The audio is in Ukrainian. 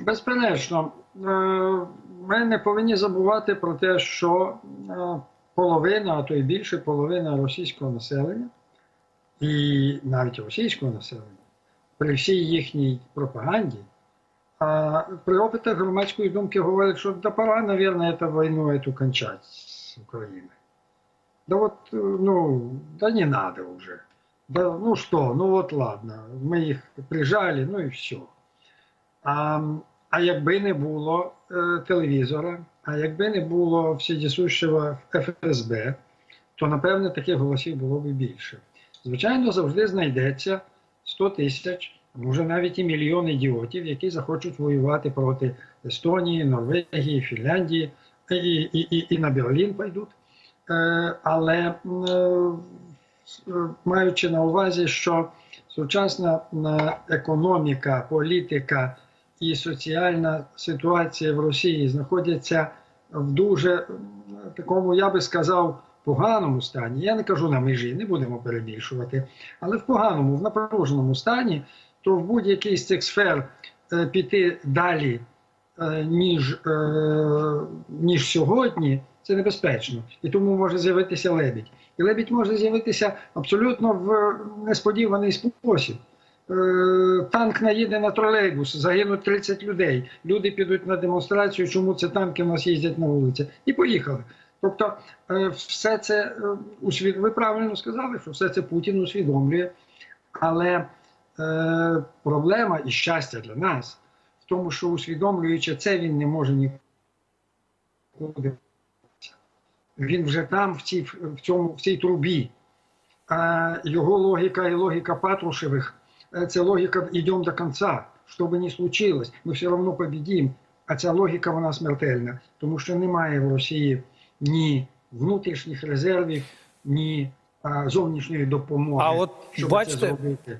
Безперечно, е, ми не повинні забувати про те, що е, половина, а то й більше половина російського населення, і навіть російського населення, при всій їхній пропаганді, а при опитах громадської думки говорять, що да пора, наверное, эту войну эту кончать с Украиной. Да вот, э, ну, да не надо уже. Да, ну что, ну вот ладно, ми їх прижали, ну і все. А, а якби не було е, телевізора, а якби не було всідісущого ФСБ, то напевне таких голосів було б більше. Звичайно, завжди знайдеться 100 тисяч, може навіть і мільйон ідіотів, які захочуть воювати проти Естонії, Норвегії, Фінляндії і, і, і, і на Берлін пойдуть. Е, але е, маючи на увазі, що сучасна економіка, політика і соціальна ситуація в Росії знаходяться в дуже такому, я би сказав, поганому стані. Я не кажу на межі, не будемо перебільшувати, але в поганому, в напруженому стані, то в будь-якій з цих сфер е, піти далі, е, ніж, е, ніж сьогодні, це небезпечно. І тому може з'явитися лебідь. І лебідь може з'явитися абсолютно в несподіваний спосіб. Е, Танк наїде на тролейбус, загинуть 30 людей. Люди підуть на демонстрацію, чому це танки в нас їздять на вулиці. І поїхали. Тобто, е, все це е, ви правильно сказали, що все це Путін усвідомлює. Але е, проблема і щастя для нас в тому, що усвідомлюючи це, він не може нікуди. Він вже там, в цій, в цьому, в цій трубі. А його логіка і логіка Патрушевих е, це логіка «йдемо до кінця, що би не случилось, ми все одно побідім. А ця логіка вона смертельна, тому що немає в Росії ні внутрішніх резервів, ні а, зовнішньої допомоги. А от щоб бачите, це зробити.